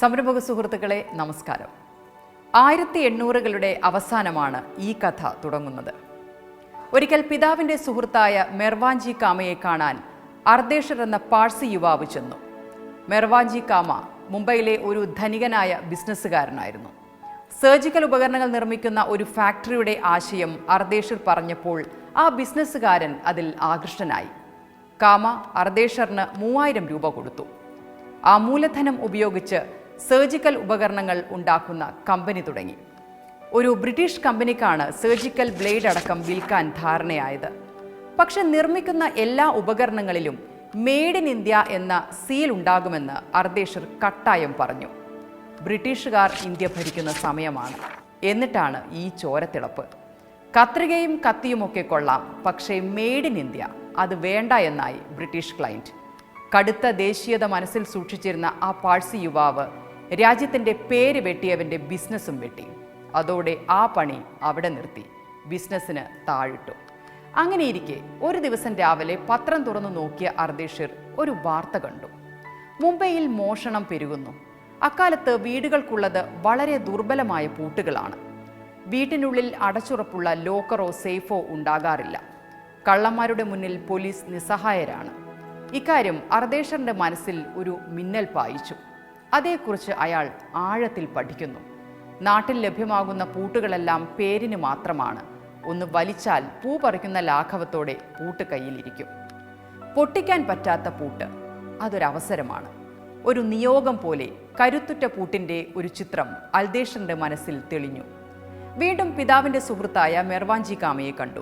സംരംഭക സുഹൃത്തുക്കളെ നമസ്കാരം. ആയിരത്തി എണ്ണൂറുകളുടെ അവസാനമാണ് ഈ കഥ തുടങ്ങുന്നത്. ഒരിക്കൽ പിതാവിന്റെ സുഹൃത്തായ മെർവാഞ്ചി കാമയെ കാണാൻ അർദേശർ എന്ന പാഴ്സി യുവാവ് ചെന്നു. മെർവാഞ്ചി കാമ മുംബൈയിലെ ഒരു ധനികനായ ബിസിനസ്സുകാരനായിരുന്നു. സർജിക്കൽ ഉപകരണങ്ങൾ നിർമ്മിക്കുന്ന ഒരു ഫാക്ടറിയുടെ ആശയം അർദേശർ പറഞ്ഞപ്പോൾ ആ ബിസിനസ്സുകാരൻ അതിൽ ആകൃഷ്ടനായി. കാമ അർദേശറിന് മൂവായിരം രൂപ കൊടുത്തു. ആ മൂലധനം ഉപയോഗിച്ച് സർജിക്കൽ ഉപകരണങ്ങൾ ഉണ്ടാക്കുന്ന കമ്പനി തുടങ്ങി. ഒരു ബ്രിട്ടീഷ് കമ്പനിക്കാണ് സർജിക്കൽ ബ്ലേഡ് അടക്കം വിൽക്കാൻ ധാരണയായത്. പക്ഷെ നിർമ്മിക്കുന്ന എല്ലാ ഉപകരണങ്ങളിലും മെയ്ഡ് ഇൻ ഇന്ത്യ എന്ന സീൽ ഉണ്ടാകുമെന്ന് അർദേശർ കട്ടായം പറഞ്ഞു. ബ്രിട്ടീഷുകാർ ഇന്ത്യ ഭരിക്കുന്ന സമയമാണ്. എന്നിട്ടാണ് ഈ ചോരത്തിളപ്പ്. കത്രികയും കത്തിയുമൊക്കെ കൊള്ളാം പക്ഷേ മെയ്ഡ് ഇൻ ഇന്ത്യ അത് വേണ്ട എന്നായി ബ്രിട്ടീഷ് ക്ലയന്റ് കടുത്ത ദേശീയത മനസ്സിൽ സൂക്ഷിച്ചിരുന്ന ആ പാഴ്സി യുവാവ് രാജ്യത്തിന്റെ പേര് വെട്ടിയവന്റെ ബിസിനസ്സും വെട്ടി. അതോടെ ആ പണി അവിടെ നിർത്തി. ബിസിനസ്സിന് താഴിട്ടു. അങ്ങനെയിരിക്കെ ഒരു ദിവസം രാവിലെ പത്രം തുറന്നു നോക്കിയ അർദേഷിർ ഒരു വാർത്ത കണ്ടു. മുംബൈയിൽ മോഷണം പെരുകുന്നു. അക്കാലത്ത് വീടുകൾക്കുള്ളത് വളരെ ദുർബലമായ പൂട്ടുകളാണ്. വീട്ടിനുള്ളിൽ അടച്ചുറപ്പുള്ള ലോക്കറോ സേഫോ ഉണ്ടാകാറില്ല. കള്ളന്മാരുടെ മുന്നിൽ പോലീസ് നിസ്സഹായരാണ്. ഇക്കാര്യം അർദേശറിന്റെ മനസ്സിൽ ഒരു മിന്നൽ പായിച്ചു. അതേക്കുറിച്ച് അയാൾ ആഴത്തിൽ പഠിക്കുന്നു. നാട്ടിൽ ലഭ്യമാകുന്ന പൂട്ടുകളെല്ലാം പേരിന് മാത്രമാണ്. ഒന്ന് വലിച്ചാൽ പൂ പറിക്കുന്ന ലാഘവത്തോടെ പൂട്ട് കയ്യിലിരിക്കും. പൊട്ടിക്കാൻ പറ്റാത്ത പൂട്ട് അതൊരവസരമാണ്. ഒരു നിയോഗം പോലെ കരുത്തുറ്റ പൂട്ടിന്റെ ഒരു ചിത്രം അൽദേഷന്റെ മനസ്സിൽ തെളിഞ്ഞു. വീണ്ടും പിതാവിന്റെ സുഹൃത്തായ മെർവാഞ്ചി കാമയെ കണ്ടു.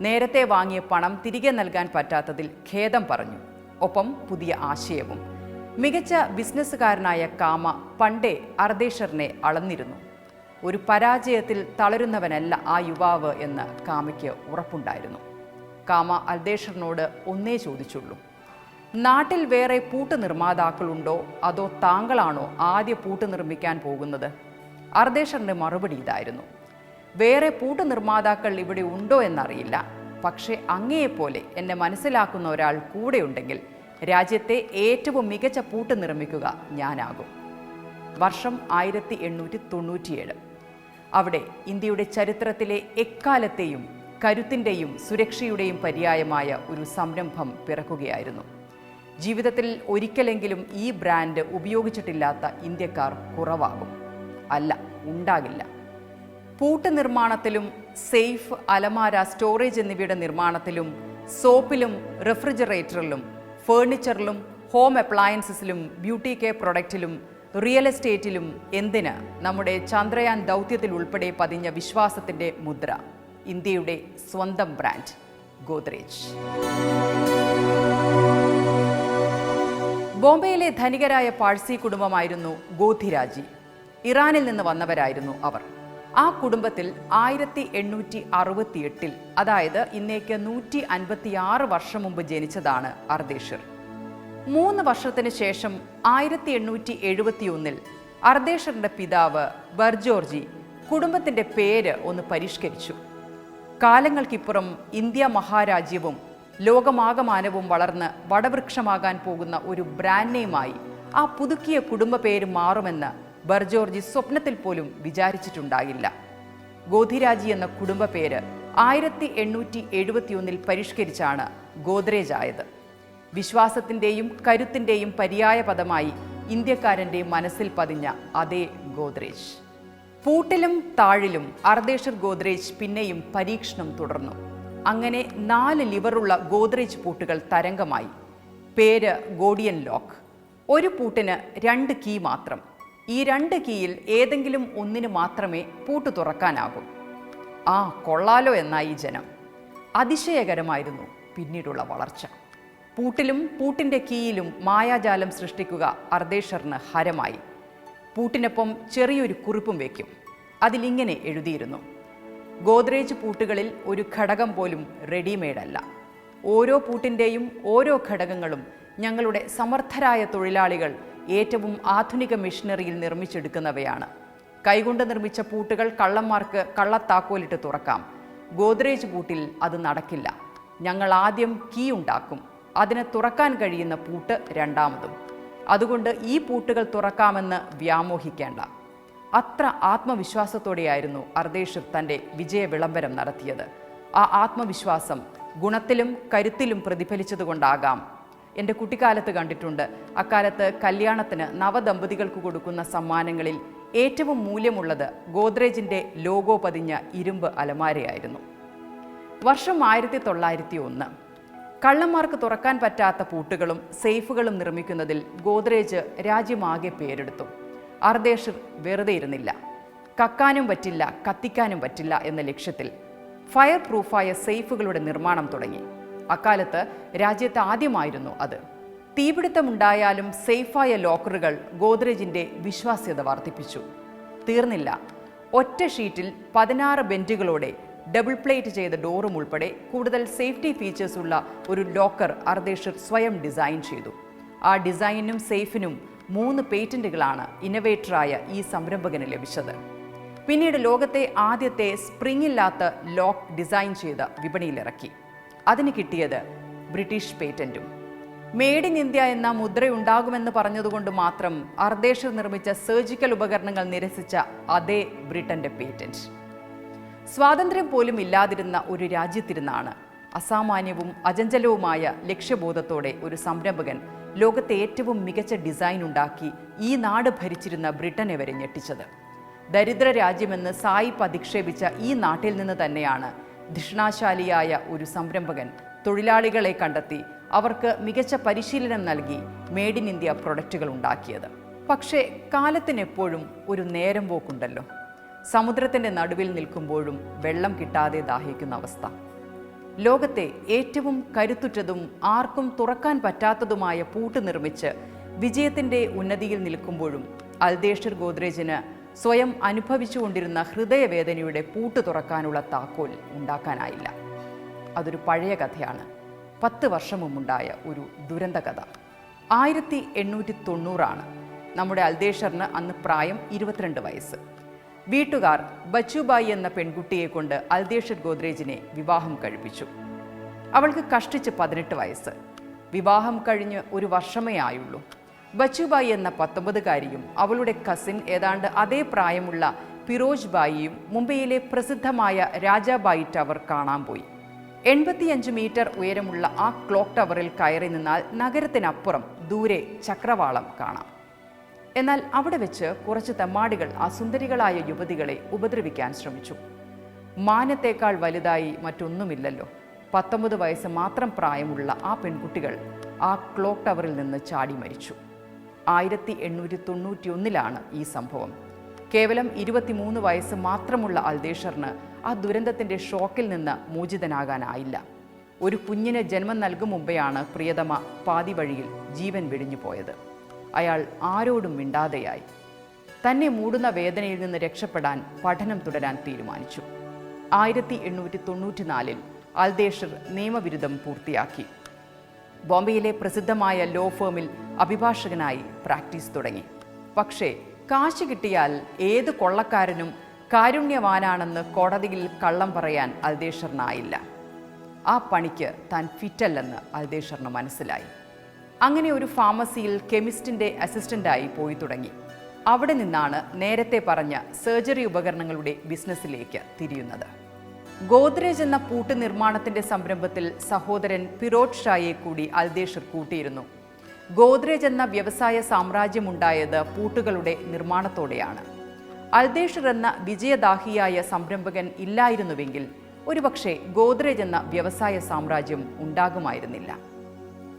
നേരത്തെ വാങ്ങിയ പണം തിരികെ നൽകാൻ പറ്റാത്തതിൽ ഖേദം പറഞ്ഞു. ഒപ്പം പുതിയ ആശയവും മികച്ച ബിസിനസ്സുകാരനായ കാമ പണ്ടേ അർദേശറിനെ അളന്നിരുന്നു. ഒരു പരാജയത്തിൽ തളരുന്നവനല്ല ആ യുവാവ് എന്ന് കാമയ്ക്ക് ഉറപ്പുണ്ടായിരുന്നു. കാമ അൽദേശറിനോട് ഒന്നേ ചോദിച്ചുള്ളൂ. നാട്ടിൽ വേറെ പൂട്ട് നിർമ്മാതാക്കളുണ്ടോ? അതോ താങ്കളാണോ ആദ്യ പൂട്ട് നിർമ്മിക്കാൻ പോകുന്നത്? അർദേശറിന്റെ മറുപടി ഇതായിരുന്നു. വേറെ പൂട്ട് നിർമ്മാതാക്കൾ ഇവിടെ ഉണ്ടോ എന്നറിയില്ല. പക്ഷേ അങ്ങയെപ്പോലെ എന്നെ മനസ്സിലാക്കുന്ന ഒരാൾ കൂടെയുണ്ടെങ്കിൽ രാജ്യത്തെ ഏറ്റവും മികച്ച പൂട്ട് നിർമ്മിക്കുക ഞാനാകും. വർഷം ആയിരത്തി എണ്ണൂറ്റി തൊണ്ണൂറ്റിയേഴ് അവിടെ ഇന്ത്യയുടെ ചരിത്രത്തിലെ എക്കാലത്തെയും കരുത്തിന്റെയും സുരക്ഷയുടെയും പര്യായമായ ഒരു സംരംഭം പിറക്കുകയായിരുന്നു. ജീവിതത്തിൽ ഒരിക്കലെങ്കിലും ഈ ബ്രാൻഡ് ഉപയോഗിച്ചിട്ടില്ലാത്ത ഇന്ത്യക്കാർ കുറവാകും. അല്ല ഉണ്ടാകില്ല. പൂട്ട് നിർമ്മാണത്തിലും സേഫ് അലമാര സ്റ്റോറേജ് എന്നിവയുടെ നിർമ്മാണത്തിലും സോപ്പിലും റെഫ്രിജറേറ്ററിലും ഫേർണിച്ചറിലും ഹോം അപ്ലയൻസസിലും ബ്യൂട്ടി കെയർ പ്രൊഡക്റ്റിലും റിയൽ എസ്റ്റേറ്റിലും എന്തിന് നമ്മുടെ ചന്ദ്രയാൻ ദൗത്യത്തിൽ ഉൾപ്പെടെ പതിഞ്ഞ വിശ്വാസത്തിന്റെ മുദ്ര? ഇന്ത്യയുടെ സ്വന്തം ബ്രാൻഡ് ഗോദ്രേജ്. ബോംബെയിലെ ധനികരായ പാഴ്സി കുടുംബമായിരുന്നു ഗോധിരാജി. ഇറാനിൽ നിന്ന് വന്നവരായിരുന്നു അവർ. ആ കുടുംബത്തിൽ ആയിരത്തി എണ്ണൂറ്റി അറുപത്തിയെട്ടിൽ അതായത് ഇന്നേക്ക് നൂറ്റി അൻപത്തിയാറ് വർഷം മുമ്പ് ജനിച്ചതാണ് അർദേഷിർ മൂന്ന് വർഷത്തിന് ശേഷം ആയിരത്തി എണ്ണൂറ്റി എഴുപത്തിയൊന്നിൽ അർദേഷറിന്റെ പിതാവ് ബർജോർജി കുടുംബത്തിന്റെ പേര് ഒന്ന് പരിഷ്കരിച്ചു. കാലങ്ങൾക്കിപ്പുറം ഇന്ത്യ മഹാരാജ്യവും ലോകമാകമാനവും വളർന്ന് വടവൃക്ഷമാകാൻ പോകുന്ന ഒരു ബ്രാൻഡ് നെയിമായി ആ പുതുക്കിയ കുടുംബ പേര് മാറുമെന്ന് ബർജോർജി സ്വപ്നത്തിൽ പോലും വിചാരിച്ചിട്ടുണ്ടാകില്ല. ഗോധിരാജി എന്ന കുടുംബ പേര് ആയിരത്തി എണ്ണൂറ്റി എഴുപത്തിയൊന്നിൽ പരിഷ്കരിച്ചാണ് ഗോദ്രേജ് ആയത്. വിശ്വാസത്തിന്റെയും കരുത്തിന്റെയും പര്യായ പദമായി ഇന്ത്യക്കാരന്റെ മനസ്സിൽ പതിഞ്ഞ അതേ ഗോദ്രേജ്. പൂട്ടിലും താഴിലും അർദേശർ ഗോദ്രേജ് പിന്നെയും പരീക്ഷണം തുടർന്നു. അങ്ങനെ നാല് ലിവറുള്ള ഗോദ്രേജ് പൂട്ടുകൾ തരംഗമായി. പേര് ഗോഡിയൻ ലോക്ക്. ഒരു പൂട്ടിന് രണ്ട് കീ മാത്രം. ഈ രണ്ട് കീയിൽ ഏതെങ്കിലും ഒന്നിന് മാത്രമേ പൂട്ട് തുറക്കാനാകൂ. ആ കൊള്ളാലോ എന്നായി ജനം. അതിശയകരമായിരുന്നു പിന്നീടുള്ള വളർച്ച. പൂട്ടിലും പൂട്ടിന്റെ കീയിലും മായാജാലം സൃഷ്ടിക്കുക അർദേശറിന് ഹരമായി. പൂട്ടിനൊപ്പം ചെറിയൊരു കുറിപ്പും വയ്ക്കും അതിലിങ്ങനെ എഴുതിയിരുന്നു. ഗോദ്രേജ് പൂട്ടുകളിൽ ഒരു ഘടകം പോലും റെഡിമെയ്ഡ് അല്ല ഓരോ പൂട്ടിന്റെയും ഓരോ ഘടകങ്ങളും ഞങ്ങളുടെ സമർത്ഥരായ തൊഴിലാളികൾ ഏറ്റവും ആധുനിക മെഷീനറിയിൽ നിർമ്മിച്ചെടുക്കുന്നവയാണ്. കൈകൊണ്ട് നിർമ്മിച്ച പൂട്ടുകൾ കള്ളന്മാർക്ക് കള്ളത്താക്കോലിട്ട് തുറക്കാം. ഗോദ്രേജ് പൂട്ടിൽ അത് നടക്കില്ല. ഞങ്ങൾ ആദ്യം കീ ഉണ്ടാക്കും. അതിനെ തുറക്കാൻ കഴിയുന്ന പൂട്ട് രണ്ടാമതും. അതുകൊണ്ട് ഈ പൂട്ടുകൾ തുറക്കാമെന്ന് വ്യാമോഹിക്കേണ്ട. അത്ര ആത്മവിശ്വാസത്തോടെയായിരുന്നു അർദേഷിർ തന്റെ വിജയ വിളംബരം നടത്തിയത്. ആ ആത്മവിശ്വാസം ഗുണത്തിലും കരുത്തിലും പ്രതിഫലിച്ചതുകൊണ്ടാകാം എന്റെ കുട്ടിക്കാലത്ത് കണ്ടിട്ടുണ്ട്. അക്കാലത്ത് കല്യാണത്തിന് നവദമ്പതികൾക്ക് കൊടുക്കുന്ന സമ്മാനങ്ങളിൽ ഏറ്റവും മൂല്യമുള്ളത് ഗോദ്രേജിന്റെ ലോഗോ പതിഞ്ഞ ഇരുമ്പ് അലമാരയായിരുന്നു. വർഷം ആയിരത്തി തൊള്ളായിരത്തി ഒന്ന് കള്ളന്മാർക്ക് തുറക്കാൻ പറ്റാത്ത പൂട്ടുകളും സേഫുകളും നിർമ്മിക്കുന്നതിൽ ഗോദ്രേജ് രാജ്യമാകെ പേരെടുത്തു. അർദേഷർ വെറുതെ ഇരുന്നില്ല. കക്കാനും പറ്റില്ല കത്തിക്കാനും പറ്റില്ല എന്ന ലക്ഷ്യത്തിൽ ഫയർ പ്രൂഫായ സേഫുകളുടെ നിർമ്മാണം തുടങ്ങി. അക്കാലത്ത് രാജ്യത്ത് ആദ്യമായിരുന്നു അത്. തീപിടുത്തമുണ്ടായാലും സേഫായ ലോക്കറുകൾ ഗോദ്രേജിന്റെ വിശ്വാസ്യത വർദ്ധിപ്പിച്ചു. തീർന്നില്ല. ഒറ്റ ഷീറ്റിൽ പതിനാറ് ബെഞ്ചുകളോടെ ഡബിൾ പ്ലേറ്റ് ചെയ്ത ഡോറും ഉൾപ്പെടെ കൂടുതൽ സേഫ്റ്റി ഫീച്ചേഴ്സ് ഉള്ള ഒരു ലോക്കർ അർദേഷർ സ്വയം ഡിസൈൻ ചെയ്തു. ആ ഡിസൈനിനും സേഫിനും മൂന്ന് പേറ്റന്റുകളാണ് ഇന്നവേറ്ററായ ഈ സംരംഭകന് ലഭിച്ചത്. പിന്നീട് ലോകത്തെ ആദ്യത്തെ സ്പ്രിംഗ് ഇല്ലാത്ത ലോക്ക് ഡിസൈൻ ചെയ്ത് വിപണിയിലിറക്കി. അതിന് കിട്ടിയത് ബ്രിട്ടീഷ് പേറ്റന്റും. മെയ്ഡ് ഇൻ ഇന്ത്യ എന്ന മുദ്രയുണ്ടാകുമെന്ന് പറഞ്ഞതുകൊണ്ട് മാത്രം അർദേശർ നിർമ്മിച്ച സർജിക്കൽ ഉപകരണങ്ങൾ നിരസിച്ച അതേ ബ്രിട്ടന്റെ പേറ്റന്റ്. സ്വാതന്ത്ര്യം പോലും ഇല്ലാതിരുന്ന ഒരു രാജ്യത്തിരുന്നാണ് അസാമാന്യവും അജഞ്ചലവുമായ ലക്ഷ്യബോധത്തോടെ ഒരു സംരംഭകൻ ലോകത്തെ ഏറ്റവും മികച്ച ഡിസൈൻ ഉണ്ടാക്കി ഈ നാട് ഭരിച്ചിരുന്ന ബ്രിട്ടനെ വരെ ഞെട്ടിച്ചത്. ദരിദ്ര രാജ്യമെന്ന് സായിപ്പ് അധിക്ഷേപിച്ച ഈ നാട്ടിൽ നിന്ന് തന്നെയാണ് ധിഷണാശാലിയായ ഒരു സംരംഭകൻ തൊഴിലാളികളെ കണ്ടെത്തി അവർക്ക് മികച്ച പരിശീലനം നൽകി മെയ്ഡ് ഇൻ ഇന്ത്യ പ്രൊഡക്റ്റുകൾ ഉണ്ടാക്കിയത്. പക്ഷേ കാലത്തിനെപ്പോഴും ഒരു നേരം പോക്കുണ്ടല്ലോ. സമുദ്രത്തിന്റെ നടുവിൽ നിൽക്കുമ്പോഴും വെള്ളം കിട്ടാതെ ദാഹിക്കുന്ന അവസ്ഥ. ലോകത്തെ ഏറ്റവും കരുത്തുറ്റതും ആർക്കും തുറക്കാൻ പറ്റാത്തതുമായ പൂട്ട് നിർമ്മിച്ച് വിജയത്തിന്റെ ഉന്നതിയിൽ നിൽക്കുമ്പോഴും അൽദേഷർ ഗോദ്രേജിന് സ്വയം അനുഭവിച്ചുകൊണ്ടിരുന്ന ഹൃദയവേദനയുടെ പൂട്ട് തുറക്കാനുള്ള താക്കോൽ ഉണ്ടാക്കാനായില്ല. അതൊരു പഴയ കഥയാണ്. പത്ത് വർഷം മുമ്പുണ്ടായ ഒരു ദുരന്ത കഥ ആയിരത്തി എണ്ണൂറ്റി തൊണ്ണൂറാണ് നമ്മുടെ അൽദേശറിന് അന്ന് പ്രായം ഇരുപത്തിരണ്ട് വയസ്സ്. വീട്ടുകാർ ബച്ചുബായി എന്ന പെൺകുട്ടിയെ കൊണ്ട് അൽദേശർ ഗോദ്രേജിനെ വിവാഹം കഴിപ്പിച്ചു. അവൾക്ക് കഷ്ടിച്ച് പതിനെട്ട് വയസ്സ്. വിവാഹം കഴിഞ്ഞ് ഒരു വർഷമേ ആയുള്ളൂ. ബച്ചുബായി എന്ന പത്തൊമ്പതുകാരിയും അവളുടെ കസിൻ ഏതാണ്ട് അതേ പ്രായമുള്ള ഫിറോജ് ബായിയും മുംബൈയിലെ പ്രസിദ്ധമായ രാജാബായി ടവർ കാണാൻ പോയി. എൺപത്തിയഞ്ച് മീറ്റർ ഉയരമുള്ള ആ ക്ലോക്ക് ടവറിൽ കയറി നിന്നാൽ നഗരത്തിനപ്പുറം ദൂരെ ചക്രവാളം കാണാം. എന്നാൽ അവിടെ വെച്ച് കുറച്ച് തെമ്മാടികൾ ആ സുന്ദരികളായ യുവതികളെ ഉപദ്രവിക്കാൻ ശ്രമിച്ചു. മാനത്തേക്കാൾ വലുതായി മറ്റൊന്നുമില്ലല്ലോ. പത്തൊമ്പത് വയസ്സ് മാത്രം പ്രായമുള്ള ആ പെൺകുട്ടികൾ ആ ക്ലോക്ക് ടവറിൽ നിന്ന് ചാടി മരിച്ചു. ആയിരത്തി എണ്ണൂറ്റി തൊണ്ണൂറ്റി ഒന്നിലാണ് ഈ സംഭവം. കേവലം ഇരുപത്തിമൂന്ന് വയസ്സ് മാത്രമുള്ള അൽദേഷറിന് ആ ദുരന്തത്തിന്റെ ഷോക്കിൽ നിന്ന് മോചിതനാകാനായില്ല. ഒരു കുഞ്ഞിന് ജന്മം നൽകും മുമ്പെയാണ് പ്രിയതമ പാതി വഴിയിൽ ജീവൻ വെടിഞ്ഞു പോയത്. അയാൾ ആരോടും മിണ്ടാതെയായി. തന്നെ മൂടുന്ന വേദനയിൽ നിന്ന് രക്ഷപ്പെടാൻ പഠനം തുടരാൻ തീരുമാനിച്ചു. ആയിരത്തി എണ്ണൂറ്റി തൊണ്ണൂറ്റിനാലിൽ അൽദേഷർ നിയമബിരുദം പൂർത്തിയാക്കി. ബോംബെയിലെ പ്രസിദ്ധമായ ലോ ഫേമിൽ അഭിഭാഷകനായി പ്രാക്ടീസ് തുടങ്ങി. പക്ഷേ കാശ് കിട്ടിയാൽ ഏത് കൊള്ളക്കാരനും കാരുണ്യവാനാണെന്ന് കോടതിയിൽ കള്ളം പറയാൻ അൽദേശ്വറിനായില്ല ആ പണിക്ക് താൻ ഫിറ്റല്ലെന്ന് അൽദേശ്വറിന് മനസ്സിലായി. അങ്ങനെ ഒരു ഫാർമസിയിൽ കെമിസ്റ്റിന്റെ അസിസ്റ്റന്റായി പോയി തുടങ്ങി. അവിടെ നിന്നാണ് നേരത്തെ പറഞ്ഞ സർജറി ഉപകരണങ്ങളുടെ ബിസിനസ്സിലേക്ക് തിരിയുന്നത്. ഗോദ്രേജ് എന്ന പൂട്ട് നിർമ്മാണത്തിന്റെ സംരംഭത്തിൽ സഹോദരൻ പിറോട് ഷായെ കൂടി അൽദേഷർ കൂട്ടിയിരുന്നു. ഗോദ്രേജ് എന്ന വ്യവസായ സാമ്രാജ്യമുണ്ടായത് പൂട്ടുകളുടെ നിർമ്മാണത്തോടെയാണ്. അൽദേഷർ എന്ന വിജയദാഹിയായ സംരംഭകൻ ഇല്ലായിരുന്നുവെങ്കിൽ ഒരുപക്ഷെ ഗോദ്രേജ് എന്ന വ്യവസായ സാമ്രാജ്യം ഉണ്ടാകുമായിരുന്നില്ല.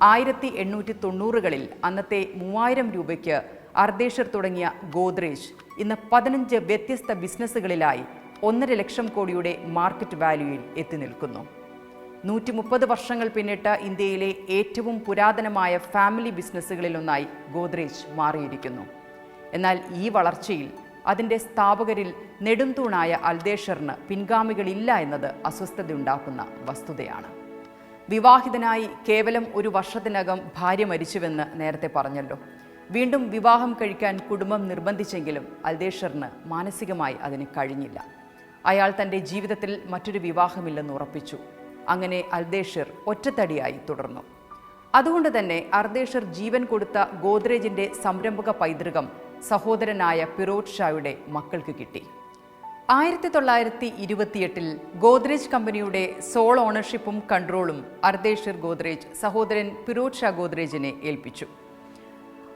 ആയിരത്തി എണ്ണൂറ്റി തൊണ്ണൂറുകളിൽ അന്നത്തെ മൂവായിരം രൂപയ്ക്ക് അർദേഷർ തുടങ്ങിയ ഗോദ്രേജ് ഇന്ന് പതിനഞ്ച് വ്യത്യസ്ത ബിസിനസ്സുകളിലായി ഒന്നര ലക്ഷം കോടിയുടെ മാർക്കറ്റ് വാല്യൂയിൽ എത്തി നിൽക്കുന്നു. നൂറ്റി മുപ്പത് വർഷങ്ങൾ പിന്നിട്ട ഇന്ത്യയിലെ ഏറ്റവും പുരാതനമായ ഫാമിലി ബിസിനസ്സുകളിലൊന്നായി ഗോദ്രേജ് മാറിയിരിക്കുന്നു. എന്നാൽ ഈ വളർച്ചയിൽ അതിന്റെ സ്ഥാപകരിൽ നെടുംതൂണായ അൽദേശറിന് പിൻഗാമികളില്ല എന്നത് അസ്വസ്ഥതയുണ്ടാക്കുന്ന വസ്തുതയാണ്. വിവാഹിതനായി കേവലം ഒരു വർഷത്തിനകം ഭാര്യ മരിച്ചുവെന്ന് നേരത്തെ പറഞ്ഞല്ലോ. വീണ്ടും വിവാഹം കഴിക്കാൻ കുടുംബം നിർബന്ധിച്ചെങ്കിലും അൽദേശറിന് മാനസികമായി അതിന് കഴിഞ്ഞില്ല. അയാൾ തന്റെ ജീവിതത്തിൽ മറ്റൊരു വിവാഹമില്ലെന്ന് ഉറപ്പിച്ചു. അങ്ങനെ അൽദേഷിർ ഒറ്റത്തടിയായി തുടർന്നു. അതുകൊണ്ട് തന്നെ അർദേഷർ ജീവൻ കൊടുത്ത ഗോദ്രേജിന്റെ സംരംഭക പൈതൃകം സഹോദരനായ ഫിറോഡ് ഷായുടെ മക്കൾക്ക് കിട്ടി. ആയിരത്തി തൊള്ളായിരത്തി ഇരുപത്തിയെട്ടിൽ ഗോദ്രേജ് കമ്പനിയുടെ സോൾ ഓണർഷിപ്പും കൺട്രോളും അർദേഷിർ ഗോദ്രേജ് സഹോദരൻ ഫിറോഡ് ഷാ ഗോദ്രേജിനെ ഏൽപ്പിച്ചു.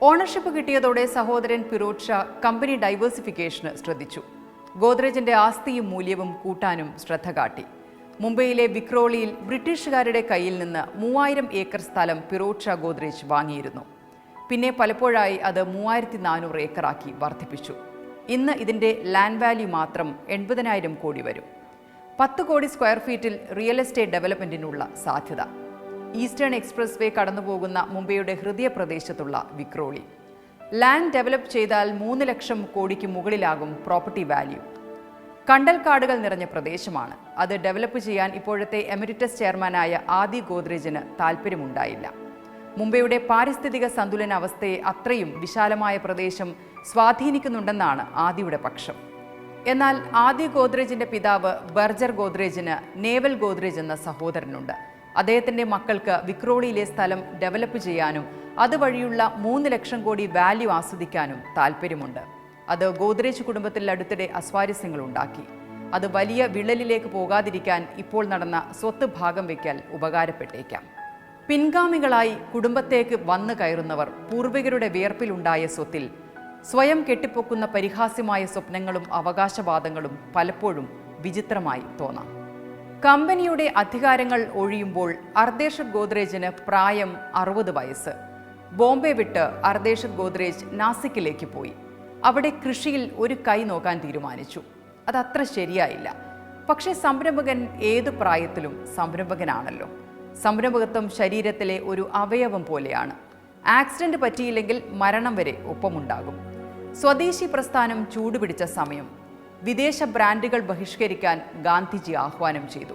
ഓണർഷിപ്പ് കിട്ടിയതോടെ സഹോദരൻ ഫിറോഡ് ഷാ കമ്പനി ഡൈവേഴ്സിഫിക്കേഷന് ശ്രദ്ധിച്ചു. ഗോദ്രേജിന്റെ ആസ്തിയും മൂല്യവും കൂട്ടാനും ശ്രദ്ധ കാട്ടി. മുംബൈയിലെ വിക്രോളിയിൽ ബ്രിട്ടീഷുകാരുടെ കയ്യിൽ നിന്ന് മൂവായിരം ഏക്കർ സ്ഥലം പിറോക്ഷ ഗോദ്രേജ് വാങ്ങിയിരുന്നു. പിന്നെ പലപ്പോഴായി അത് മൂവായിരത്തി നാനൂറ് ഏക്കറാക്കി വർദ്ധിപ്പിച്ചു. ഇന്ന് ഇതിന്റെ ലാൻഡ് വാല്യൂ മാത്രം എൺപതിനായിരം കോടി വരും. പത്ത് കോടി സ്ക്വയർ ഫീറ്റിൽ റിയൽ എസ്റ്റേറ്റ് ഡെവലപ്മെന്റിനുള്ള സാധ്യത. ഈസ്റ്റേൺ എക്സ്പ്രസ് വേ കടന്നുപോകുന്ന മുംബൈയുടെ ഹൃദയപ്രദേശത്തുള്ള വിക്രോളി. ലാൻഡ് ഡെവലപ്പ് ചെയ്താൽ മൂന്ന് ലക്ഷം കോടിക്ക് മുകളിലാകും പ്രോപ്പർട്ടി വാല്യൂ കണ്ടൽക്കാടുകൾ നിറഞ്ഞ പ്രദേശമാണ്. അത് ഡെവലപ്പ് ചെയ്യാൻ ഇപ്പോഴത്തെ എമിരിറ്റസ് ചെയർമാനായ ആദി ഗോദ്രേജിന് താല്പര്യമുണ്ടായില്ല മുംബൈയുടെ പാരിസ്ഥിതിക സന്തുലനാവസ്ഥയെ അത്രയും വിശാലമായ പ്രദേശം സ്വാധീനിക്കുന്നുണ്ടെന്നാണ് ആദിയുടെ പക്ഷം. എന്നാൽ ആദി ഗോദ്രേജിന്റെ പിതാവ് ബർജർ ഗോദ്രേജിന് നേവൽ ഗോദ്രേജ് എന്ന സഹോദരനുണ്ട്. അദ്ദേഹത്തിന്റെ മക്കൾക്ക് വിക്രോളിയിലെ സ്ഥലം ഡെവലപ്പ് ചെയ്യാനും അതുവഴിയുള്ള മൂന്ന് ലക്ഷം കോടി വാല്യൂ ആസ്വദിക്കാനും താല്പര്യമുണ്ട്. അത് ഗോദ്രേജ് കുടുംബത്തിൽ അടുത്തിടെ അസ്വാരസ്യങ്ങൾ ഉണ്ടാക്കി. അത് വലിയ വിള്ളലിലേക്ക് പോകാതിരിക്കാൻ ഇപ്പോൾ നടന്ന സ്വത്ത് ഭാഗം വയ്ക്കൽ ഉപകാരപ്പെട്ടേക്കാം. പിൻഗാമികളായി കുടുംബത്തേക്ക് വന്നു കയറുന്നവർ പൂർവികരുടെ വിയർപ്പിലുണ്ടായ സ്വത്തിൽ സ്വയം കെട്ടിപ്പൊക്കുന്ന പരിഹാസ്യമായ സ്വപ്നങ്ങളും അവകാശവാദങ്ങളും പലപ്പോഴും വിചിത്രമായി തോന്നാം. കമ്പനിയുടെ അധികാരങ്ങൾ ഒഴിയുമ്പോൾ അർദേഷർ ഗോദ്രേജിന് പ്രായം അറുപത് വയസ്സ്. ബോംബെ വിട്ട് അർദേഷർ ഗോദ്രേജ് നാസിക്കിലേക്ക് പോയി. അവിടെ കൃഷിയിൽ ഒരു കൈ നോക്കാൻ തീരുമാനിച്ചു. അതത്ര ശരിയായില്ല. പക്ഷേ സംരംഭകൻ ഏതു പ്രായത്തിലും സംരംഭകനാണല്ലോ. സംരംഭകത്വം ശരീരത്തിലെ ഒരു അവയവം പോലെയാണ്. ആക്സിഡന്റ് പറ്റിയില്ലെങ്കിൽ മരണം വരെ ഒപ്പമുണ്ടാകും. സ്വദേശി പ്രസ്ഥാനം ചൂടുപിടിച്ച സമയം. വിദേശ ബ്രാൻഡുകൾ ബഹിഷ്കരിക്കാൻ ഗാന്ധിജി ആഹ്വാനം ചെയ്തു.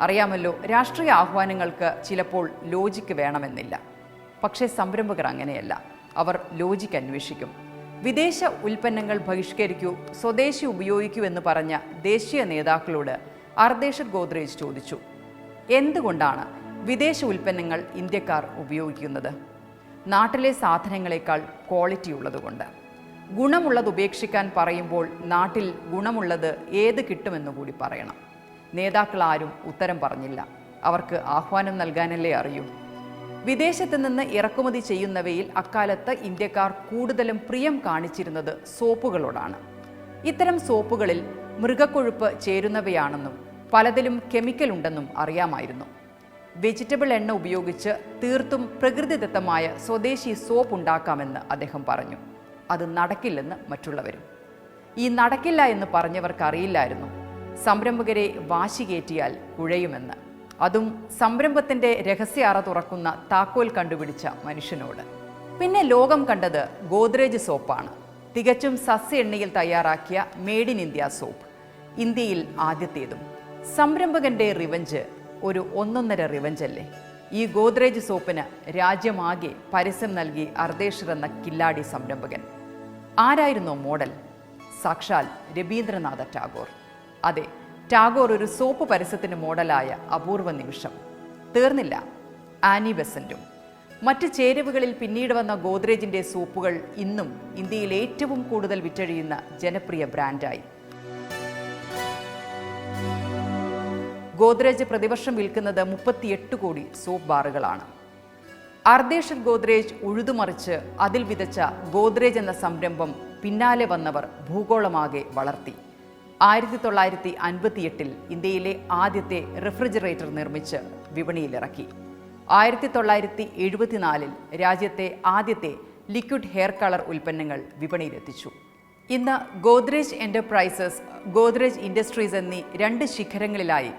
അറിയാമല്ലോ രാഷ്ട്രീയ ആഹ്വാനങ്ങൾക്ക് ചിലപ്പോൾ ലോജിക്ക് വേണമെന്നില്ല. പക്ഷേ സംരംഭകർ അങ്ങനെയല്ല. അവർ ലോജിക്ക് അന്വേഷിക്കും. വിദേശ ഉൽപ്പന്നങ്ങൾ ബഹിഷ്കരിക്കൂ സ്വദേശി ഉപയോഗിക്കൂ എന്ന് പറഞ്ഞ ദേശീയ നേതാക്കളോട് അർദേശർ ഗോദ്രേജ് ചോദിച്ചു. എന്തുകൊണ്ടാണ് വിദേശ ഉൽപ്പന്നങ്ങൾ ഇന്ത്യക്കാർ ഉപയോഗിക്കുന്നത്? നാട്ടിലെ സാധനങ്ങളെക്കാൾ ക്വാളിറ്റി ഉള്ളതുകൊണ്ട്. ഗുണമുള്ളത് ഉപേക്ഷിക്കാൻ പറയുമ്പോൾ നാട്ടിൽ ഗുണമുള്ളത് ഏത് കിട്ടുമെന്ന് കൂടി പറയണം. നേതാക്കൾ ആരും ഉത്തരം പറഞ്ഞില്ല. അവർക്ക് ആഹ്വാനം നൽകാനല്ലേ അറിയൂ. വിദേശത്ത് നിന്ന് ഇറക്കുമതി ചെയ്യുന്നവയിൽ അക്കാലത്ത് ഇന്ത്യക്കാർ കൂടുതലും പ്രിയം കാണിച്ചിരുന്നത് സോപ്പുകളോടാണ്. ഇത്തരം സോപ്പുകളിൽ മൃഗക്കൊഴുപ്പ് ചേരുന്നവയാണെന്നും പലതിലും കെമിക്കൽ ഉണ്ടെന്നും അറിയാമായിരുന്നു. വെജിറ്റബിൾ എണ്ണ ഉപയോഗിച്ച് തീർത്തും പ്രകൃതിദത്തമായ സ്വദേശി സോപ്പ് ഉണ്ടാക്കാമെന്ന് അദ്ദേഹം പറഞ്ഞു. അത് നടക്കില്ലെന്ന് മറ്റുള്ളവരും. ഈ നടക്കില്ല എന്ന് പറഞ്ഞവർക്കറിയില്ലായിരുന്നു. സംരംഭകരെ വാശി കയറ്റിയാൽ കുഴയുമെന്ന്. അതും സംരംഭത്തിന്റെ രഹസ്യ അറ തുറക്കുന്ന താക്കോൽ കണ്ടുപിടിച്ച മനുഷ്യനോട്. പിന്നെ ലോകം കണ്ടത് ഗോദ്രേജ് സോപ്പാണ്. തികച്ചും സസ്യ എണ്ണയിൽ തയ്യാറാക്കിയ മെയ്ഡ് ഇൻ ഇന്ത്യ സോപ്പ്. ഇന്ത്യയിൽ ആദ്യത്തേതും. സംരംഭകന്റെ റിവഞ്ച് ഒരു ഒന്നൊന്നര റിവഞ്ചല്ലേ? ഈ ഗോദ്രേജ് സോപ്പിന് രാജ്യമാകെ പരസ്യം നൽകി അർദേശർ എന്ന കില്ലാടി സംരംഭകൻ. ആരായിരുന്നു മോഡൽ? സാക്ഷാൽ രവീന്ദ്രനാഥ ടാഗോർ. അതെ ടാഗോർ ഒരു സോപ്പ് പരസ്യത്തിന് മോഡലായ അപൂർവ നിമിഷം. തീർന്നില്ല. ആനി ബെസന്റും മറ്റ് ചേരുവകളിൽ പിന്നീട് വന്ന ഗോദ്രേജിന്റെ സോപ്പുകൾ ഇന്നും ഇന്ത്യയിൽ ഏറ്റവും കൂടുതൽ വിറ്റഴിയുന്ന ജനപ്രിയ ബ്രാൻഡായി. ഗോദ്രേജ് പ്രതിവർഷം വിൽക്കുന്നത് മുപ്പത്തിയെട്ട് കോടി സോപ്പ് ബാറുകളാണ്. അർദേഷർ ഗോദ്രേജ് ഉഴുതുമറിച്ച് അതിൽ വിതച്ച ഗോദ്രേജ് എന്ന സംരംഭം പിന്നാലെ വന്നവർ ഭൂഗോളമാകെ വളർത്തി. ആയിരത്തി തൊള്ളായിരത്തി അൻപത്തിയെട്ടിൽ ഇന്ത്യയിലെ ആദ്യത്തെ റെഫ്രിജറേറ്റർ നിർമ്മിച്ച് വിപണിയിലിറക്കി. ആയിരത്തി തൊള്ളായിരത്തി എഴുപത്തിനാലിൽ രാജ്യത്തെ ആദ്യത്തെ ലിക്വിഡ് ഹെയർ കളർ ഉൽപ്പന്നങ്ങൾ വിപണിയിലെത്തിച്ചു. ഇന്ന് ഗോദ്രേജ് എന്റർപ്രൈസസ് ഗോദ്രേജ് ഇൻഡസ്ട്രീസ് എന്നീ രണ്ട് ശിഖരങ്ങളിലായി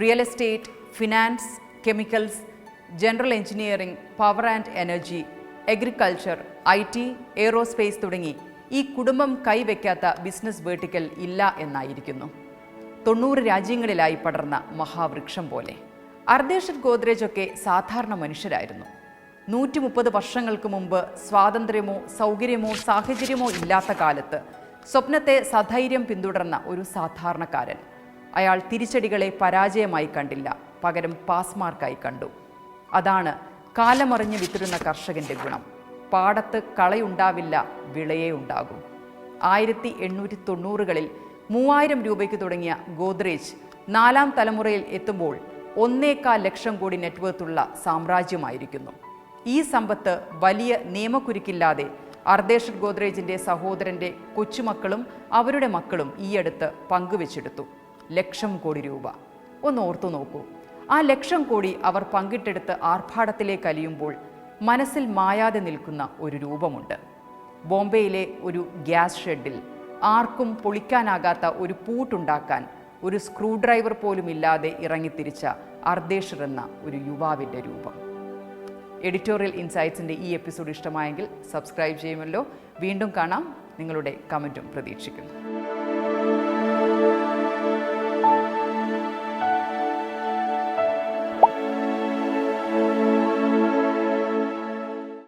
real estate finance chemicals general engineering power and energy agriculture I T aerospace തുടങ്ങി ഈ കുടുംബം കൈവയ്ക്കാത്ത ബിസിനസ് വേർട്ടിക്കൽ ഇല്ല എന്നായിരിക്കുന്നു. തൊണ്ണൂറ് രാജ്യങ്ങളിലായി പടർന്ന മഹാവൃക്ഷം പോലെ. അർദേഷർ ഗോദ്രേജ് ഒക്കെ സാധാരണ മനുഷ്യരായിരുന്നു. നൂറ്റി മുപ്പത് വർഷങ്ങൾക്ക് മുമ്പ് സ്വാതന്ത്ര്യമോ സൗകര്യമോ സാഹചര്യമോ ഇല്ലാത്ത കാലത്ത് സ്വപ്നത്തെ സധൈര്യം പിന്തുടർന്ന ഒരു സാധാരണക്കാരൻ. അയാൾ തിരിച്ചടികളെ പരാജയമായി കണ്ടില്ല പകരം പാസ്മാർക്കായി കണ്ടു. അതാണ് കാലമറിഞ്ഞ് വിത്തിരുന്ന കർഷകന്റെ ഗുണം. പാടത്ത് കളയുണ്ടാവില്ല വിളയേ ഉണ്ടാകും. ആയിരത്തി എണ്ണൂറ്റി തൊണ്ണൂറുകളിൽ മൂവായിരം രൂപയ്ക്ക് തുടങ്ങിയ ഗോദ്രേജ് നാലാം തലമുറയിൽ എത്തുമ്പോൾ ഒന്നേക്കാൽ ലക്ഷം കോടി നെറ്റ്വർത്തുള്ള സാമ്രാജ്യമായിരിക്കുന്നു. ഈ സമ്പത്ത് വലിയ നിയമക്കുരുക്കില്ലാതെ അർദേശ് ഗോദ്രേജിന്റെ സഹോദരന്റെ കൊച്ചുമക്കളും അവരുടെ മക്കളും ഈയടുത്ത് പങ്കുവെച്ചെടുത്തു. ലക്ഷം കോടി രൂപ. ഒന്ന് ഓർത്തു നോക്കൂ. ആ ലക്ഷം കോടി അവർ പങ്കിട്ടെടുത്ത് ആർഭാടത്തിലേക്ക് അലിയുമ്പോൾ മനസ്സിൽ മായാതെ നിൽക്കുന്ന ഒരു രൂപമുണ്ട്. ബോംബെയിലെ ഒരു ഗ്യാസ് ഷെഡിൽ ആർക്കും പൊളിക്കാനാകാത്ത ഒരു പൂട്ടുണ്ടാക്കാൻ ഒരു സ്ക്രൂ ഡ്രൈവർ പോലും ഇല്ലാതെ ഇറങ്ങിത്തിരിച്ച അർദ്ദേഷർ എന്ന ഒരു യുവാവിന്റെ രൂപം. എഡിറ്റോറിയൽ ഇൻസൈറ്റ്സിന്റെ ഈ എപ്പിസോഡ് ഇഷ്ടമായെങ്കിൽ സബ്സ്ക്രൈബ് ചെയ്യുമല്ലോ. വീണ്ടും കാണാം. നിങ്ങളുടെ കമന്റും പ്രതീക്ഷിക്കുന്നു.